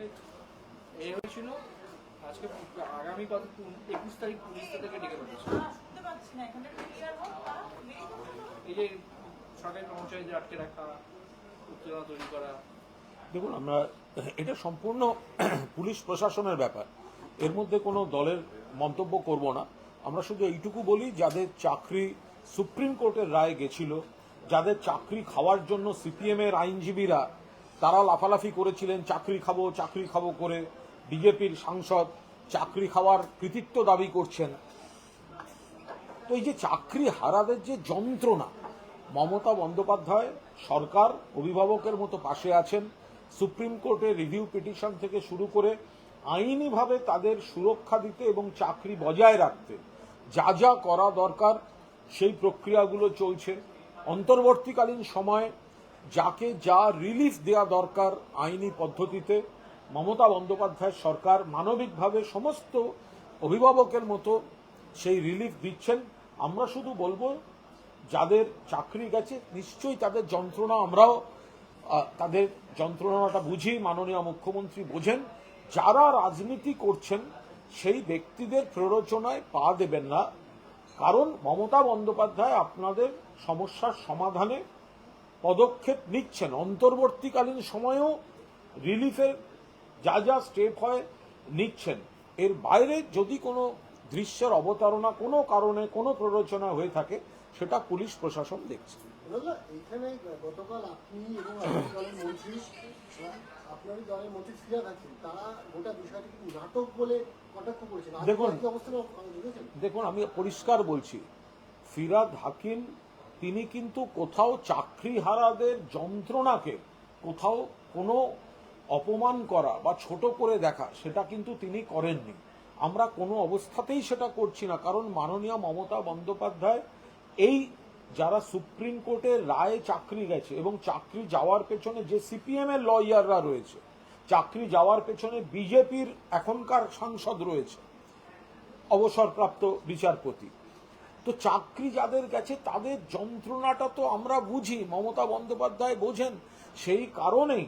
এ হয়েছিল আজকে আগামী কত একুশ তারিখ পুলিশ থেকে ডেকে। এই যে সরকারি কর্মচারীদের আটকে রাখা উত্তেজনা তৈরি করা। দেখুন আমরা এটা সম্পূর্ণ পুলিশ প্রশাসনের ব্যাপার। এর মধ্যে কোনো দলের মন্তব্য করব না। আমরা শুধু এইটুকু বলি যাদের চাকরি সুপ্রিম কোর্টের রায় গেছিল যাদের চাকরি খাওয়ার জন্য সিপিএম এর আইনজীবীরা তারা লাফালাফি করেছিলেন, চাকরি খাব চাকরি খাব করে। বিজেপির সাংসদ চাকরি খাওয়ার কৃতিত্ব দাবি করছেন। তো এই যে চাকরি হারাদের যে যন্ত্রণা, মমতা বন্দ্যোপাধ্যায় সরকার অভিভাবকের মতো পাশে আছেন, সুপ্রিম কোর্টে রিভিউ পিটিশন থেকে শুরু করে আইনিভাবে তাদের সুরক্ষা দিতে এবং চাকরি বজায় রাখতে যা যা করা দরকার, সেই প্রক্রিয়াগুলো চলছে। অন্তর্বর্তীকালীন সময়ে যাকে যা রিলিফ দেওয়া দরকার আইনি পদ্ধতিতে, মমতা বন্দ্যোপাধ্যায় সরকার মানবিকভাবে সমস্ত অভিভাবকের মতো সেই রিলিফ দিচ্ছেন। আমরা শুধু বলব, যাদের চাকরি গেছে, নিশ্চয়ই তাদের যন্ত্রণা আমরাও তাদের যন্ত্রণাটা বুঝি, মাননীয় মুখ্যমন্ত্রী বোঝেন। যারা রাজনীতি করছেন, সেই ব্যক্তিদের প্ররোচনায় পা দেবেন না। কারণ মমতা বন্দ্যোপাধ্যায় আপনাদের সমস্যার সমাধানে পদক্ষেপ নিচ্ছেন। অন্তর্বর্তীকালীন সময়েও রিলিফের যা যা স্টেপ হয় নিচ্ছেন। এর বাইরে যদি কোনো দৃশ্যের অবতারণা কোনো কারণে কোনো প্ররোচনা হয়ে থাকে সেটা পুলিশ প্রশাসন দেখছে। এখানে গতকাল আপনি এবং আপনার মন্ত্রী আপনারই দলের মন্ত্রী ফিরা থাকেন তারা গোটা বিষয়টি নাটক বলে কটাক্ষ করেছেন। দেখুন। দেখুন আমি পরিষ্কার বলছি ফিরাদ হাকিম তিনি কিন্তু কোথাও চাকরিহারাদের যন্ত্রণাকে কোথাও কোনো অপমান করা বা ছোট করে দেখা, সেটা কিন্তু তিনি করেননি। আমরা কোনো অবস্থাতেই সেটা করছি না, কারণ মাননীয় মমতা বন্দ্যোপাধ্যায় এই যারা সুপ্রিম কোর্টের রায়ে চাকরি গেছে এবং চাকরি যাওয়ার পেছনে যে সিপিএম এর লয়াররা রয়েছে, চাকরি যাওয়ার পেছনে বিজেপির এখনকার সাংসদ রয়েছে, অবসরপ্রাপ্ত বিচারপতি তো চাকরি যাদের গেছে, তাদের যন্ত্রণাটা তো আমরা বুঝি। মমতা বন্দ্যোপাধ্যায় বোঝেন, সেই কারণেই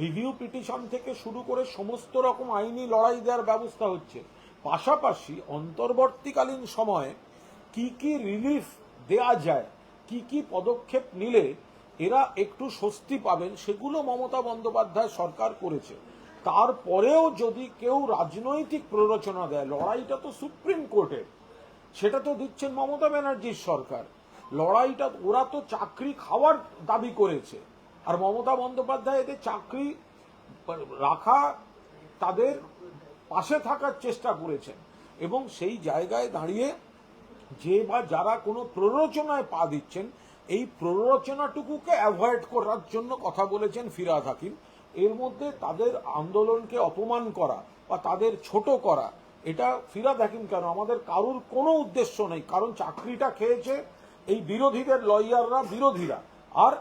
রিভিউ পিটিশন থেকে শুরু করে সমস্ত রকম আইনি লড়াই দেওয়ার ব্যবস্থা হচ্ছে। পাশাপাশি অন্তর্বর্তীকালীন সময়ে কি কি রিলিফ দেয়া যায়, কি কি পদক্ষেপ নিলে এরা একটু স্বস্তি পাবেন, সেগুলো মমতা বন্দ্যোপাধ্যায় সরকার করেছে। তারপরেও যদি কেউ রাজনৈতিক প্ররোচনা দেয়, লড়াইটা তো সুপ্রিম কোর্টের। সেটা তো দিচ্ছেন মমতা ব্যানার্জির সরকার। লড়াইটা, ওরা তো চাকরি খাওয়ার দাবি করেছে। আর মমতা বন্দ্যোপাধ্যায় এদের চাকরি রাখা, তাদের পাশে থাকার চেষ্টা করেছেন। এবং সেই জায়গায় দাঁড়িয়ে যে বা যারা কোনো প্ররোচনায় পা দিচ্ছেন, এই প্ররোচনাটুকুকে অ্যাভয়েড করার জন্য কথা বলেছেন ফিরাদ হাকিম। এর মধ্যে তাদের আন্দোলনকে অপমান করা বা তাদের ছোট করা এটা ফিরাদ হাকিম কেন? আমাদের কারুর কোনো উদ্দেশ্য নেই। কারণ চাকরিটা খেয়েছে এই বিরোধীদের লয়াররা, বিরোধীরা। আর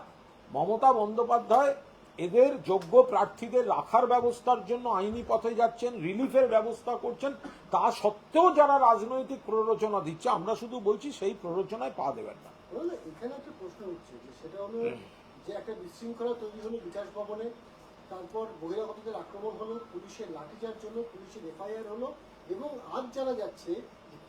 মমতা বন্দ্যোপাধ্যায় এদের যোগ্য প্রার্থীদের রাখার ব্যবস্থার জন্য আইনি পথে যাচ্ছেন, রিলিফের ব্যবস্থা করছেন। তা সত্ত্বেও যারা রাজনৈতিক প্ররোচনা দিচ্ছে, আমরা শুধু বলছি সেই প্ররোচনায় পা দেবেন না। এখানে একটা প্রশ্ন উঠছে যে সেটা হলো যে একটা বিশৃঙ্খলা তৈরি হলো বিকাশ ভবনে, তারপর বহিরাগতদের আক্রমণ হলো, পুলিশের লাঠিচার্জ হলো, পুলিশের এফআইআর হলো এবং আজ জানা যাচ্ছে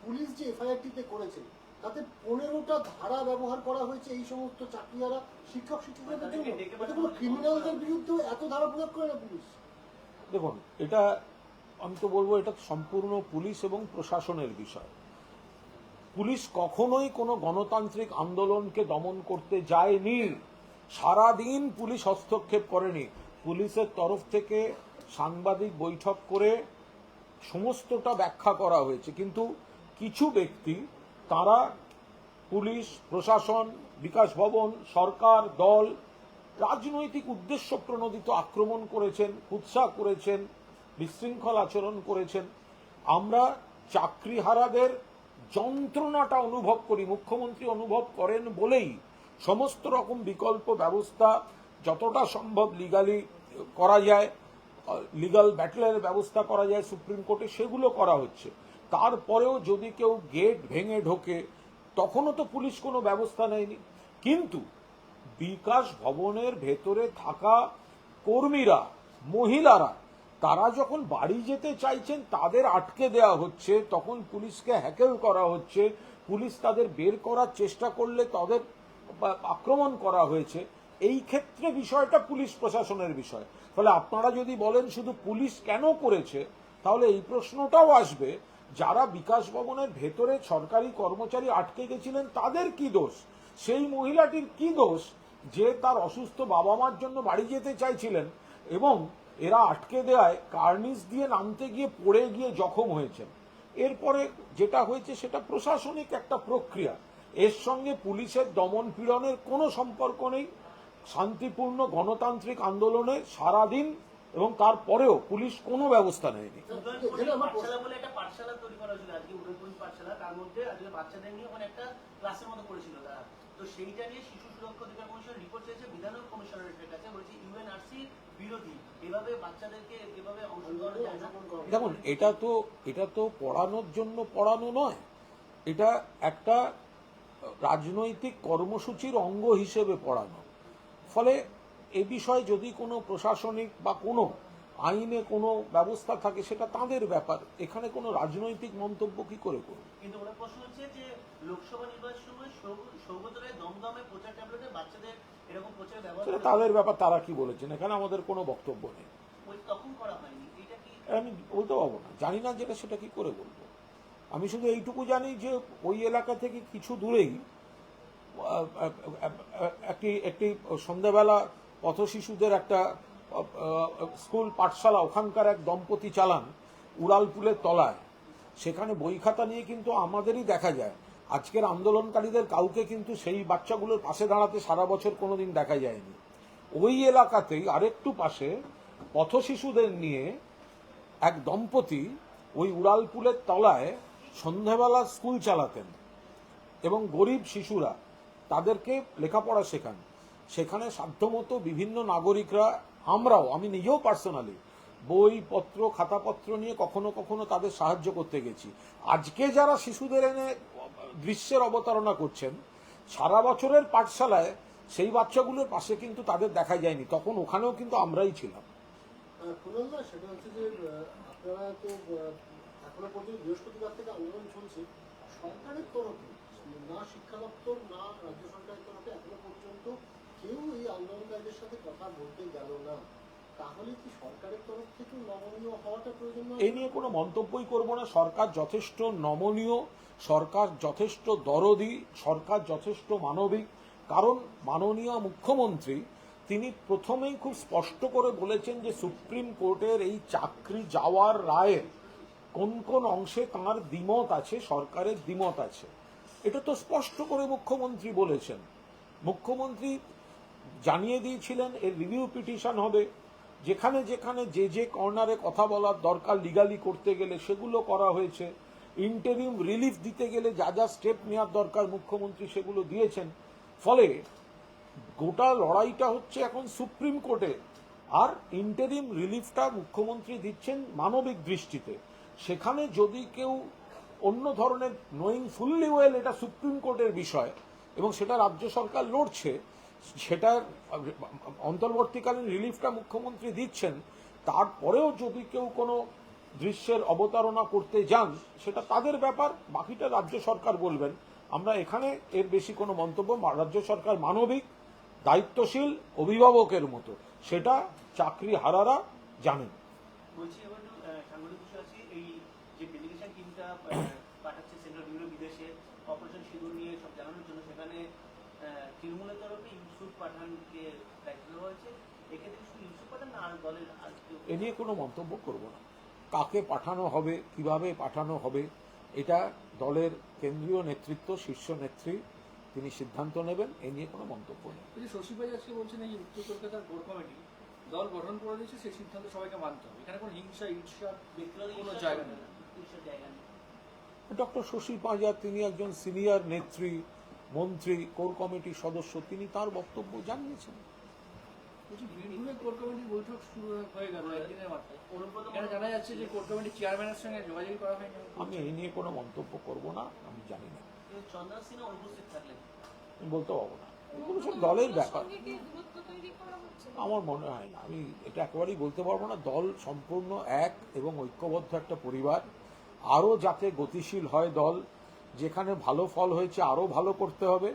পুলিশ যে এফআইআরটিতে করেছে তাতে পনেরোটা ধারা ব্যবহার করা হয়েছে এই সমস্ত চাকরিয়ারা শিক্ষক শিক্ষিকাদের জন্য। ক্রিমিনালদের বিরুদ্ধেও এত ধারা প্রয়োগ করে না পুলিশ? দেখুন এটা আমি তো বলব এটা সম্পূর্ণ পুলিশ এবং প্রশাসনের বিষয়। পুলিশ কখনোই কোনো গণতান্ত্রিক আন্দোলনকে দমন করতে যায়নি। সারাদিন পুলিশ হস্তক্ষেপ করেনি। পুলিশের তরফ থেকে সাংবাদিক বৈঠক করে সমস্তটা ব্যাখ্যা করা হয়েছে, কিন্তু কিছু ব্যক্তি, তারা পুলিশ, প্রশাসন, বিকাশ ভবন, সরকার, দল, রাজনৈতিক উদ্দেশ্য প্রণোদিত আক্রমণ করেছেন উৎসাহ করেছেন, বিশৃঙ্খল আচরণ করেছেন। আমরা চাকরিহারাদের যন্ত্রণাটা অনুভব করি, মুখ্যমন্ত্রী অনুভব করেন বলেই সমস্ত রকম বিকল্প ব্যবস্থা যতটা সম্ভব লিগালি করা যায়। লিগাল ব্যাটলের ব্যবস্থা করা যায় সুপ্রিম কোর্টে, সেগুলো করা হচ্ছে। তারপরেও যদি কেউ গেট ভেঙে ঢোকে, তখনও তো পুলিশ কোনো ব্যবস্থা নেয়নি। কিন্তু বিকাশ ভবনের ভেতরে থাকা কর্মীরা, মহিলারা, তারা যখন বাড়ি যেতে চাইছেন, তাদের আটকে দেওয়া হচ্ছে, তখন পুলিশকে হ্যাকেল করা হচ্ছে। পুলিশ তাদের বের করার চেষ্টা করলে তাদের আক্রমণ করা হয়েছে। এই ক্ষেত্রে বিষয়টা পুলিশ প্রশাসনের বিষয়। ফলে আপনারা যদি বলেন শুধু পুলিশ কেন করেছে, তাহলে এই প্রশ্নটাও আসবে, যারা বিকাশ ভবনের ভেতরে সরকারি কর্মচারী আটকে গেছিলেন তাদের কি দোষ? সেই মহিলাটির কি দোষ? যে তার অসুস্থ বাবা মার জন্য বাড়ি যেতে চাইছিলেন এবং এরা আটকে দেওয়ায় কার্নিস দিয়ে নামতে গিয়ে পড়ে গিয়ে জখম হয়েছেন। এরপরে যেটা হয়েছে সেটা প্রশাসনিক একটা প্রক্রিয়া। এর সঙ্গে পুলিশের দমন পীড়নের কোনো সম্পর্ক নেই। শান্তিপূর্ণ গণতান্ত্রিক আন্দোলনে সারাদিন এবং তারপরেও পুলিশ কোনো ব্যবস্থা নেয়নি। উদয়নপুরি যেটা আমার পাঠশালা বলে একটা পাঠশালা তৈরি করা হয়েছিল আজকে উদয়পুরি পাঠশালা। তার মধ্যে আজকে বাচ্চাদের নিয়ে ওখানে একটা ক্লাসের মতো করেছিল তারা। তো সেইটা নিয়ে শিশু কমিশন রিপোর্ট চেয়েছে বিধানসভা কমিশনারের কাছে বলছে ইউএনআরসি বিরোধী। এভাবে বাচ্চাদেরকে এভাবে অংশগ্রহণ যায় না। দেখুন এটা তো এটা তো পড়ানোর জন্য পড়ানো নয়। এটা একটা রাজনৈতিক কর্মসূচির অঙ্গ হিসেবে পড়ানো। ফলে এ বিষয়ে যদি কোনো প্রশাসনিক বা কোনো আইনে কোনো ব্যবস্থা থাকে সেটা তাদের ব্যাপার। এখানে কোনো রাজনৈতিক মন্তব্য কি করে করবে? কিন্তু ওরা প্রশ্ন হচ্ছে যে লোকসভা নির্বাচনের সময় সৌগত রায় দমদমে প্রচার ট্যাবলেটে বাচ্চাদের এরকম প্রচারে ব্যবহার তাদের ব্যাপার তারা কি বলেছেন? এখানে আমাদের কোনো বক্তব্য নেই। তখন করা হয়নি। এটা কি আমি বলতে পারব না। জানি না যেটা সেটা কি করে বলব। আমি শুধু এইটুকু জানি যে ওই এলাকা থেকে কিছু দূরেই একটি একটি সন্ধ্যাবেলা পথ শিশুদের একটা, স্কুল পাঠশালা, ওখানকার এক দম্পতি চালান উড়ালপুলের তলায়। সেখানে বই খাতা নিয়ে কিন্তু আমাদেরই দেখা যায়। আজকের আন্দোলনকারীদের কাউকে কিন্তু সেই বাচ্চাগুলোর পাশে দাঁড়াতে সারা বছর কোনোদিন দেখা যায়নি। ওই এলাকাতেই আরেকটু পাশে পথ শিশুদের নিয়ে এক দম্পতি ওই উড়ালপুলের তলায় সন্ধ্যাবেলা স্কুল চালাতেন। এবং গরিব শিশুরা তাদেরকে লেখাপড়া শেখান। সেখানে সাধ্যমতো বিভিন্ন নাগরিকরা, আমরাও, আমি নিজেও পার্সোনালি বই পত্র, খাতাপত্র নিয়ে কখনো কখনো তাদের সাহায্য করতে গেছি। আজকে যারা শিশুদের এনে দৃশ্যের অবতারণা করছেন, সারা বছরের পাঠশালায় সেই বাচ্চাগুলোর পাশে কিন্তু তাদের দেখা যায়নি। তখন ওখানেও কিন্তু আমরাই ছিলাম। সেটা হচ্ছে যে আপনারা তো এখনও পর্যন্ত বৃহস্পতিবার থেকে আন্দোলন চলছে। সরকারের তরফে না শিক্ষা দপ্তর না রাজ্য সরকারের তরফে এখনও পর্যন্ত কেউ এই আন্দোলনকারীদের সাথে কথা বলতে গেল না। তাহলে কি সরকারের তরফ থেকে নমনীয় হওয়াটা প্রয়োজন এ নিয়ে কোনো মন্তব্যই করব না। সরকার যথেষ্ট নমনীয়, সরকার যথেষ্ট দরদি, সরকার যথেষ্ট মানবিক। কারণ মাননীয় মুখ্যমন্ত্রী, তিনি প্রথমেই খুব স্পষ্ট করে বলেছেন যে সুপ্রিম কোর্টের এই চাকরি যাওয়ার রায়ের কোন কোন অংশে তাঁর দ্বিমত আছে, সরকারের দ্বিমত আছে। এটা তো স্পষ্ট করে মুখ্যমন্ত্রী বলেছেন। মুখ্যমন্ত্রী জানিয়ে দিয়েছিলেন, এর রিভিউ পিটিশন হবে। যেখানে যেখানে যে যে কর্নারে কথা বলার দরকার লিগালি করতে গেলে সেগুলো করা হয়েছে। ইন্টারিম রিলিফ দিতে গেলে যা যা স্টেপ নেওয়ার দরকার মুখ্যমন্ত্রী সেগুলো দিয়েছেন। ফলে গোটা লড়াইটা হচ্ছে এখন সুপ্রিম কোর্টে। আর ইন্টারিম রিলিফটা মুখ্যমন্ত্রী দিচ্ছেন মানবিক দৃষ্টিতে। সেখানে যদি কেউ অন্য ধরনের নোয়িং ফুললি ওয়েল এটা সুপ্রিম কোর্টের বিষয় এবং সেটা রাজ্য সরকার লড়ছে, সেটার অন্তর্বর্তীকালীন রিলিফটা মুখ্যমন্ত্রী দিচ্ছেন, তারপরেও যদি কেউ কোনো দৃশ্যের অবতারণা করতে যান, সেটা তাদের ব্যাপার, বাকিটা রাজ্য সরকার বলবেন। আমরা এখানে এর বেশি কোনো মন্তব্য, রাজ্য সরকার মানবিক, দায়িত্বশীল, অভিভাবকের মতো, সেটা চাকরি হারারা জানেন বলছি এবার একটু আহ, সাংবাদিক বিষয় আছে এই যে ডেলিগেশন টিমটা পাঠাচ্ছে সেন্ট্রাল বিভিন্ন বিদেশে। অপারেশন সিঁদুর নিয়ে সব জানানোর জন্য সেখানে তৃণমূলের তরফে ইউসুফ পাঠানকে দায়িত্ব দেওয়া হয়েছে। এক্ষেত্রে শুধু ইউসুফ পাঠান না আর দলের এ নিয়ে কোনো মন্তব্য করব না। কাকে পাঠানো হবে কীভাবে পাঠানো হবে এটা দলের কেন্দ্রীয় নেতৃত্ব শীর্ষ নেত্রী তিনি সিদ্ধান্ত নেবেন এ নিয়ে কোনো মন্তব্য নেই। শশী ভাই আজকে বলছেন এই উত্তর কলকাতার কোর কমিটি দল গঠন করে দিয়েছে সেই সিদ্ধান্ত সবাইকে মানতে হবে। এখানে কোনো হিংসা ঈর্ষা ব্যক্তিগত কোনো জায়গা নেই না, ঈর্ষার জায়গা নেই ডক্টর শশী পাঁজা তিনি একজন সিনিয়র নেত্রী মন্ত্রী কোর কমিটির সদস্য তিনি তার বক্তব্য জানিয়েছেন। কোর কমিটির বৈঠক শুরু হয়ে গেল একদিনের মাথায়। অনুব্রত এখানে জানা যাচ্ছে যে কোর কমিটির চেয়ারম্যানের সঙ্গে যোগাযোগ করা হয়নি? আমি এই নিয়ে কোনো মন্তব্য করব না আমি জানি না। চন্দন সিনহা অনুপস্থিত থাকলেন। বলতে পারব না। এগুলো সব দলের ব্যাপার। আমার মনে হয় না। আমি এটা একেবারেই বলতে পারব না। দল সম্পূর্ণ এক এবং ঐক্যবদ্ধ একটা পরিবার। আরও যাতে গতিশীল হয় দল, যেখানে ভালো ফল হয়েছে আরও ভালো করতে হবে,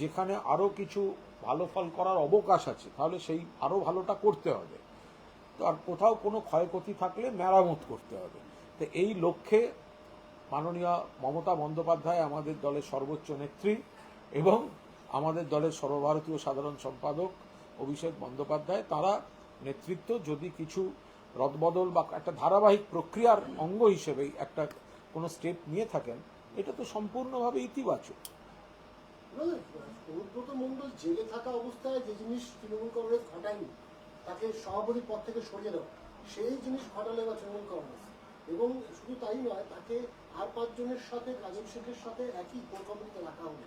যেখানে আরও কিছু ভালো ফল করার অবকাশ আছে, তাহলে সেই আরও ভালোটা করতে হবে। তো আর কোথাও কোনো ক্ষয়ক্ষতি থাকলে মেরামত করতে হবে। তো এই লক্ষ্যে মাননীয় মমতা বন্দ্যোপাধ্যায় আমাদের দলের সর্বোচ্চ নেত্রী এবং আমাদের দলের সর্বভারতীয় সাধারণ সম্পাদক অভিষেক বন্দ্যোপাধ্যায়, তারা নেতৃত্ব, যদি কিছু রদবদল বা একটা ধারাবাহিক প্রক্রিয়ার অঙ্গ হিসেবেই একটা কোনো স্টেপ নিয়ে থাকেন এটা তো সম্পূর্ণভাবে ইতিবাচক। অনুব্রত মন্ডল জেলে থাকা অবস্থায় যে জিনিস তৃণমূল কংগ্রেস ঘটায়নি তাকে সভাপতির পদ থেকে সরিয়ে দেওয়া সেই জিনিস ঘটালে বা তৃণমূল কংগ্রেস। এবং শুধু তাই নয় তাকে আর পাঁচজনের সাথে কাজল শেখের সাথে একই কোর কমিটিতে রাখা হলো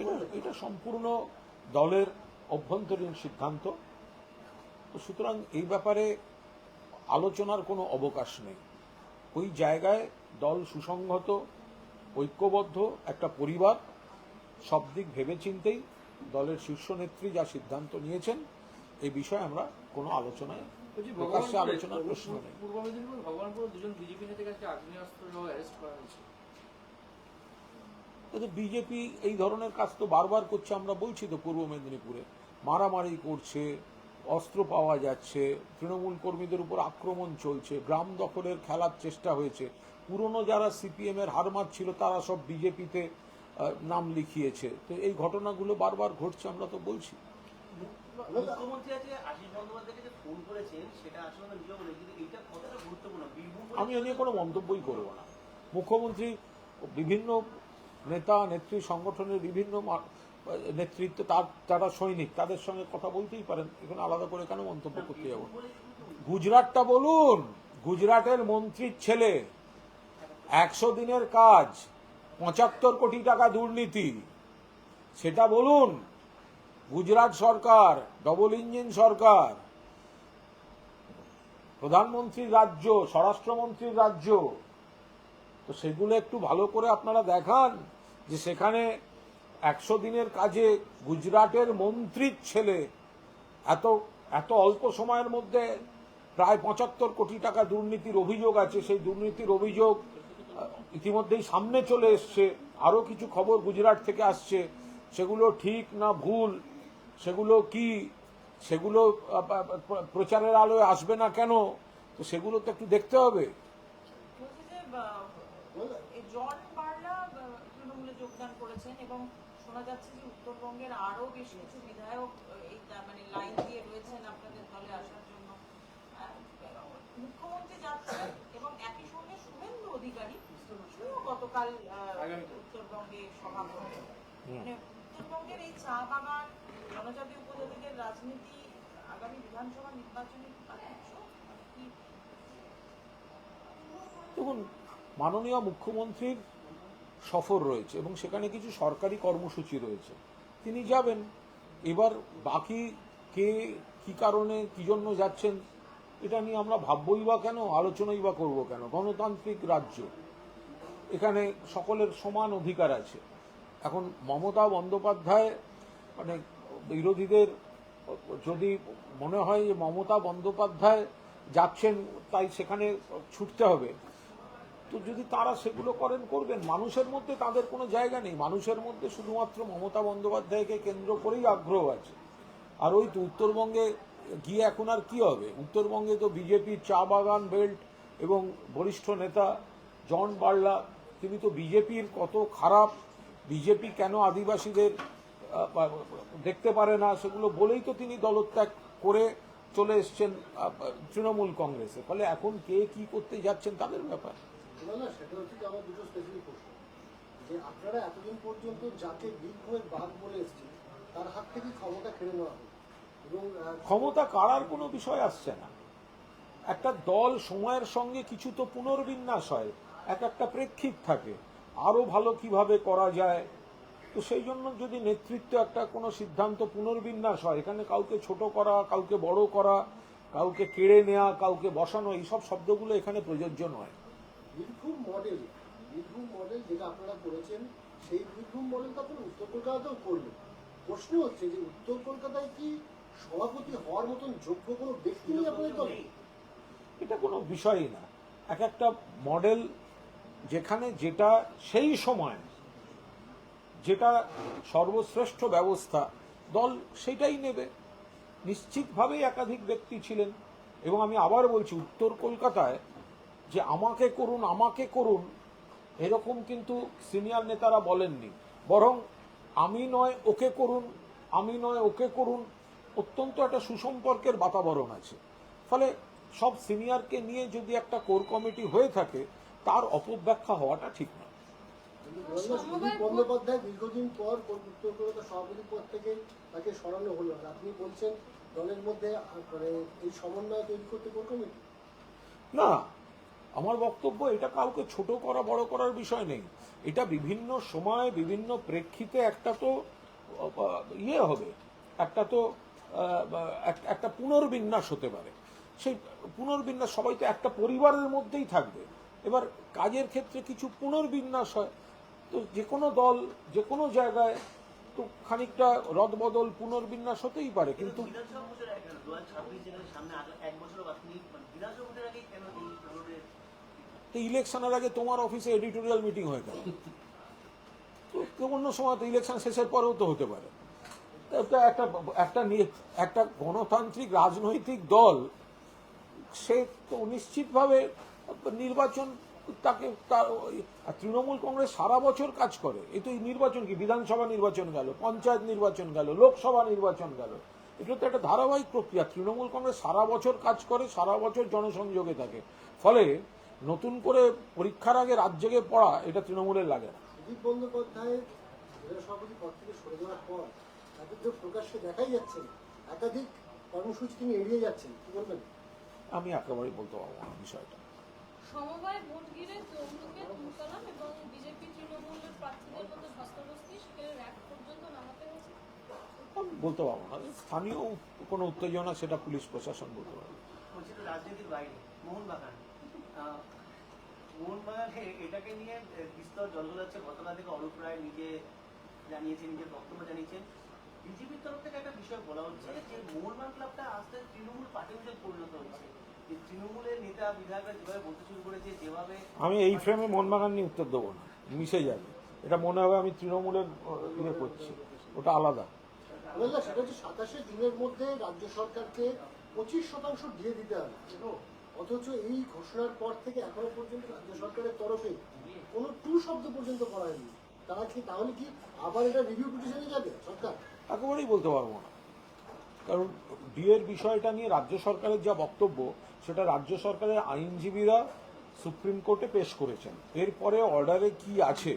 এটা এটা সম্পূর্ণ দলের অভ্যন্তরীণ সিদ্ধান্ত। তো সুতরাং এই ব্যাপারে আলোচনার কোনো অবকাশ নেই। ওই জায়গায় দল সুসংহত ঐক্যবদ্ধ একটা পরিবার সব দিক ভেবেচিন্তেই দলের শীর্ষ নেত্রী যা সিদ্ধান্ত নিয়েছেন এই বিষয়ে আমরা কোনো আলোচনায় প্রকাশ্যে আলোচনার প্রশ্ন নেই। পূর্ব মেদিনীপুর ভগবানপুর দুজন বিজেপি নেতাকে আগ্নেয়াস্ত্র সহ অ্যারেস্ট করা হয়েছে। বিজেপি এই ধরনের কাজ তো বারবার করছে আমরা বলছি তো পূর্ব মেদিনীপুরে। মারামারি করছে অস্ত্র পাওয়া যাচ্ছে তৃণমূল কর্মীদের উপর আক্রমণ চলছে গ্রাম দখলের খেলার চেষ্টা হয়েছে। পুরনো যারা সিপিএম এর হারমাত ছিল তারা সব বিজেপিতে নাম লিখিয়েছে। তো এই ঘটনাগুলো বারবার ঘটছে আমরা তো বলছি। আমি এ নিয়ে কোনো মন্তব্যই করব না। মুখ্যমন্ত্রী বিভিন্ন নেতা নেত্রী সংগঠনের বিভিন্ন নেতৃত্ব তার যারা সৈনিক তাদের সঙ্গে কথা বলতেই পারেন। এখানে আলাদা করে কেন মন্তব্য করতে যাব? গুজরাটটা বলুন গুজরাটের মন্ত্রীর ছেলে একশো দিনের কাজ পঁচাত্তর কোটি টাকা দুর্নীতি সেটা বলুন। গুজরাট সরকার ডবল ইঞ্জিন সরকার প্রধানমন্ত্রীর রাজ্য স্বরাষ্ট্রমন্ত্রীর রাজ্য তো সেগুলো একটু ভালো করে আপনারা দেখান যে সেখানে একশো দিনের কাজে গুজরাটের মন্ত্রীর ছেলে। এত এত অল্প সময়ের মধ্যে প্রায় পঁচাত্তর কোটি টাকা দুর্নীতির অভিযোগ আছে। সেই দুর্নীতির অভিযোগ ইতিমধ্যেই সামনে চলে এসছে। আরও কিছু খবর গুজরাট থেকে আসছে। সেগুলো ঠিক না ভুল? সেগুলো কি? সেগুলো প্রচারের আলোয় আসবে না কেন? তো সেগুলো তো একটু দেখতে হবে। যোগদান করেছেন এবং শোনা যাচ্ছে যে উত্তরবঙ্গের আরও বেশ কিছু বিধায়ক এই মানে লাইন দিয়ে রয়েছেন আপনাদের দলে আসার জন্য। আহ, মুখ্যমন্ত্রী যাচ্ছেন এবং একই সঙ্গে শুভেন্দু অধিকারী তিনিও গতকাল আহ, উত্তরবঙ্গে সভা করবেন। মানে উত্তরবঙ্গের এই চা বাগান জনজাতি উপজাতিদের রাজনীতি আগামী বিধানসভা নির্বাচনে কি পাচ্ছ দেখুন মাননীয় মুখ্যমন্ত্রীর সফর রয়েছে এবং সেখানে কিছু সরকারি কর্মসূচি রয়েছে। তিনি যাবেন। এবার বাকি কে কি কারণে কি জন্য যাচ্ছেন, এটা নিয়ে আমরা ভাববই বা কেন, আলোচনাই বা করব কেন? গণতান্ত্রিক রাজ্য। এখানে সকলের সমান অধিকার আছে। এখন মমতা বন্দ্যোপাধ্যায় মানে বিরোধীদের, যদি মনে হয় যে মমতা বন্দ্যোপাধ্যায় যাচ্ছেন, তাই সেখানে ছুটতে হবে। তো যদি তারা সেগুলো করেন, করবেন। মানুষের মধ্যে তাদের কোনো জায়গা নেই। মানুষের মধ্যে শুধুমাত্র মমতা বন্দ্যোপাধ্যায়কে কেন্দ্র করেই আগ্রহ আছে। আর ওই তো উত্তরবঙ্গে গিয়ে এখন আর কি হবে? উত্তরবঙ্গে তো বিজেপির চা বাগান, বেল্ট এবং বরিষ্ঠ নেতা জন বার্লা, তিনি তো বিজেপির কত খারাপ। বিজেপি কেন আদিবাসীদের দেখতে পারে না? সেগুলো বলেই তো তিনি দলত্যাগ করে চলে এসছেন তৃণমূল কংগ্রেসে। ফলে এখন কে কি করতে যাচ্ছেন তাদের ব্যাপার। না না, সেটা হচ্ছে যে আমার দুটো স্পেসিফিক প্রশ্ন। যে আপনারা এতদিন পর্যন্ত যাকে বীরভূমের বাঘ বলে এসছেন, তার হাত থেকে ক্ষমতা কেড়ে নেওয়া হবে এবং ক্ষমতা কারার কোনো বিষয় আসছে না। একটা দল সময়ের সঙ্গে কিছু তো পুনর্বিন্যাস হয়, এক একটা প্রেক্ষিত থাকে, আরও ভালো কীভাবে করা যায়। তো সেই জন্য যদি নেতৃত্ব একটা কোনো সিদ্ধান্ত পুনর্বিন্যাস হয়, এখানে কাউকে ছোট করা, কাউকে বড় করা, কাউকে কেড়ে নেওয়া কাউকে বসানো, এইসব শব্দগুলো এখানে প্রযোজ্য নয়। বীরভূম মডেল বীরভূম মডেল যেটা আপনারা করেছেন সেই বীরভূম মডেল তো আপনারা উত্তর কলকাতাতেও করলেন। প্রশ্ন হচ্ছে যে উত্তর কলকাতায় কি সভাপতি হওয়ার মতন যোগ্য কোনো ব্যক্তি নেই আপনাদের দলে এটা কোনো বিষয়ই না। এক একটা মডেল যেখানে যেটা সেই সময় যেটা সর্বশ্রেষ্ঠ ব্যবস্থা দল সেটাই নেবে। নিশ্চিতভাবেই একাধিক ব্যক্তি ছিলেন। এবং আমি আবার বলছি উত্তর কলকাতায় যে আমাকে করুন আমাকে করুন এরকম কিন্তু সিনিয়র নেতারা বলেননি। বরং আমি নয় ওকে করুন আমি নয় ওকে করুন অত্যন্ত একটা সুসম্পর্কের বাতাবরণ আছে। ফলে সব সিনিয়রকে নিয়ে যদি একটা কোর কমিটি হয়ে থাকে তার অপব্যাখ্যা হওয়াটা ঠিক না। কিন্তু সুদীপ বন্দ্যোপাধ্যায় দীর্ঘদিন পর কল- উত্তর কলকাতা সভাপতি পদ থেকে তাকে সরানো হলো আর আপনি বলছেন দলের মধ্যে মানে এই সমন্বয় তৈরি করতে কোন কমিটি? না আমার বক্তব্য, এটা কাউকে ছোট করা, বড় করার বিষয় নেই। এটা বিভিন্ন সময়, বিভিন্ন প্রেক্ষিতে একটা তো ইয়ে হবে। একটা তো এক- একটা পুনর্বিন্যাস হতে পারে। সেই পুনর্বিন্যাস সবাই তো একটা পরিবারের মধ্যেই থাকবে। এবার কাজের ক্ষেত্রে কিছু পুনর্বিন্যাস হয়। তো যে কোনো দল, যে কোনো জায়গায় তো খানিকটা রদবদল, পুনর্বিন্যাস হতেই পারে, কিন্তু তো ইলেকশনের আগে তোমার অফিসে এডিটোরিয়াল মিটিং হয়ে গেল। তো অন্য সময় তো ইলেকশন শেষের পরেও তো হতে পারে। একটা একটা একটা গণতান্ত্রিক রাজনৈতিক দল, সে তো নিশ্চিতভাবে নির্বাচন তাকে তার তৃণমূল কংগ্রেস সারা বছর কাজ করে। এই তো নির্বাচন কি? বিধানসভা নির্বাচন গেল, পঞ্চায়েত নির্বাচন গেল, লোকসভা নির্বাচন গেল। এটা তো একটা ধারাবাহিক প্রক্রিয়া। তৃণমূল কংগ্রেস সারা বছর কাজ করে, সারা বছর জনসংযোগে থাকে। ফলে নতুন করে পরীক্ষার আগে রাত জেগে পড়া এটা তৃণমূলের লাগে না। সুদীপ বন্দ্যোপাধ্যায়ের জেলা সভাপতি পদ থেকে সরে যাওয়ার পর তাদের তো প্রকাশ্যে দেখাই যাচ্ছে একাধিক কর্মসূচি তিনি এড়িয়ে যাচ্ছেন কি বলবেন? আমি একেবারেই বলতে পারব না বিষয়টা। সমবায় ভোট ঘিরে তমলুকে তুলকালাম এবং বিজেপি তৃণমূলের প্রার্থীদের মধ্যে ধস্তাধস্তি সেখানে র্যাক পর্যন্ত নামাতে হয়েছে। বলতে পারব না। স্থানীয় কোনো উত্তেজনা সেটা পুলিশ প্রশাসন বলতে পারবে। রাজনীতির বাইরে মোহনবাগান। মোহনবাগানে এটাকে নিয়ে বিস্তর জল যাচ্ছে গতকাল থেকে অরূপ রায় নিজে জানিয়েছেন নিজের বক্তব্য জানিয়েছেন। বিজেপির তরফ থেকে একটা বিষয় বলা হচ্ছে যে মোহনবাগান ক্লাবটা আস্তে আস্তে তৃণমূল পার্টি হিসেবে পরিণত হচ্ছে। যে তৃণমূলের নেতা বিধায়করা যেভাবে বলতে শুরু করেছে যেভাবে আমি এই ফ্রেমে মোহনবাগান নিয়ে উত্তর দেবো না। মিশে যাবে। এটা মনে হবে আমি তৃণমূলের ইয়ে করছি। ওটা আলাদা। সেটা হচ্ছে সাতাশে দিনের মধ্যে রাজ্য সরকারকে পঁচিশ শতাংশ দিয়ে দিতে হবে। অথচ এই ঘোষণার পর থেকে এখনও পর্যন্ত রাজ্য সরকারের তরফে কোনো টু শব্দ পর্যন্ত করা হয়নি। তারা কি তাহলে কি আবার এটা রিভিউ পিটিশনে যাবে সরকার? একেবারেই বলতে পারব না। কারণ বিয়ের বিষয়টা নিয়ে রাজ্য সরকারের যা বক্তব্য, সেটা রাজ্য সরকারের আইনজীবীরা সুপ্রিম কোর্টে পেশ করেছেন। এরপরে অর্ডারে কি আছে,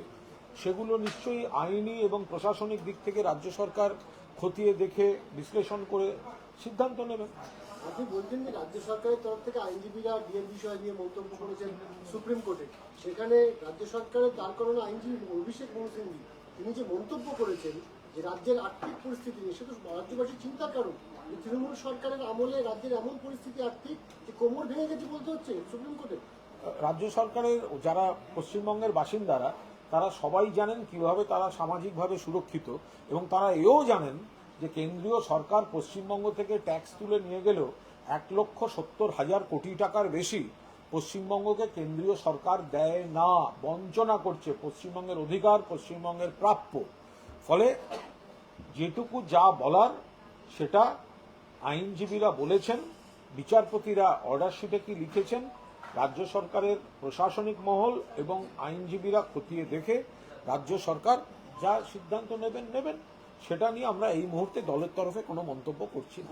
সেগুলো নিশ্চয়ই আইনি এবং প্রশাসনিক দিক থেকে রাজ্য সরকার খতিয়ে দেখে বিশ্লেষণ করে সিদ্ধান্ত নেবেন আপনি বলছেন যে রাজ্য সরকারের তরফ থেকে আইনজীবীরা বিয়ের বিষয় নিয়ে মন্তব্য করেছেন সুপ্রিম কোর্টে। সেখানে রাজ্য সরকারের তার কারণে আইনজীবী অভিষেক সিংভি তিনি যে মন্তব্য করেছেন যে রাজ্যের আর্থিক পরিস্থিতি নিয়ে তো রাজ্যবাসীর চিন্তার কারণ। তৃণমূল সরকারের আমলে রাজ্যের এমন পরিস্থিতি আর্থিক যে কোমর ভেঙে গেছে বলতে হচ্ছে সুপ্রিম কোর্টে? রাজ্য সরকারের যারা পশ্চিমবঙ্গের বাসিন্দারা, তারা সবাই জানেন কীভাবে তারা সামাজিকভাবে সুরক্ষিত এবং তারা এও জানেন যে কেন্দ্রীয় সরকার পশ্চিমবঙ্গ থেকে ট্যাক্স তুলে নিয়ে গেলেও এক লক্ষ সত্তর হাজার কোটি টাকার বেশি পশ্চিমবঙ্গকে কেন্দ্রীয় সরকার দেয় না, বঞ্চনা করছে পশ্চিমবঙ্গের অধিকার, পশ্চিমবঙ্গের প্রাপ্য। ফলে যেটুকু যা বলার সেটা আইনজীবীরা বলেছেন, বিচারপতিরা অর্ডার শিটে কি লিখেছেন, রাজ্য সরকারের প্রশাসনিক মহল এবং আইনজীবীরা খতিয়ে দেখে রাজ্য সরকার যা সিদ্ধান্ত নেবেন নেবেন। সেটা নিয়ে আমরা এই মুহূর্তে দলের তরফে কোনো মন্তব্য করছি না।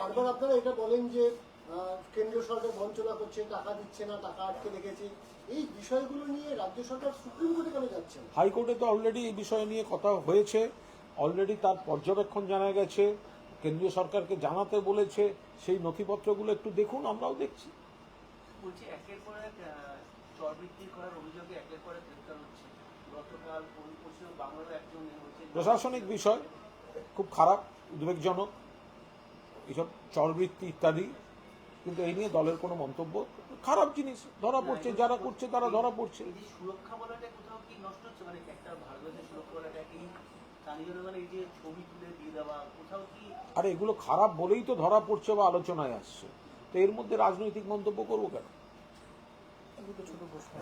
বারবার আপনারা এটা বলেন যে কেন্দ্রীয় সরকার বঞ্চনা করছে টাকা দিচ্ছে না টাকা আটকে রেখেছে। এই বিষয়গুলো নিয়ে রাজ্য সরকার সুপ্রিম কোর্টে কেন যাচ্ছে হাইকোর্টে তো অলরেডি এই বিষয় নিয়ে কথা হয়েছে। অলরেডি তার পর্যবেক্ষণ জানা গেছে। কেন্দ্রীয় সরকারকে জানাতে বলেছে। সেই নথিপত্রগুলো একটু দেখুন আমরাও দেখছি। বলছি একের পর এক চরবৃত্তি করার অভিযোগে একের পর এক গ্রেপ্তার হচ্ছে। প্রশাসনিক বিষয় খুব খারাপ উদ্বেগজনক এসব চরবৃত্তি ইত্যাদি কিন্তু এই নিয়ে দলের কোনো মন্তব্য খারাপ জিনিস ধরা পড়ছে যারা করছে তারা ধরা পড়ছে। এই যে সুরক্ষা বলাটা কোথাও কি নষ্ট হচ্ছে? মানে মানে আর এগুলো খারাপ বলেই তো ধরা পড়ছে বা আলোচনায় আসছে। তো এর মধ্যে রাজনৈতিক মন্তব্য করব কেন? ছোট প্রশ্ন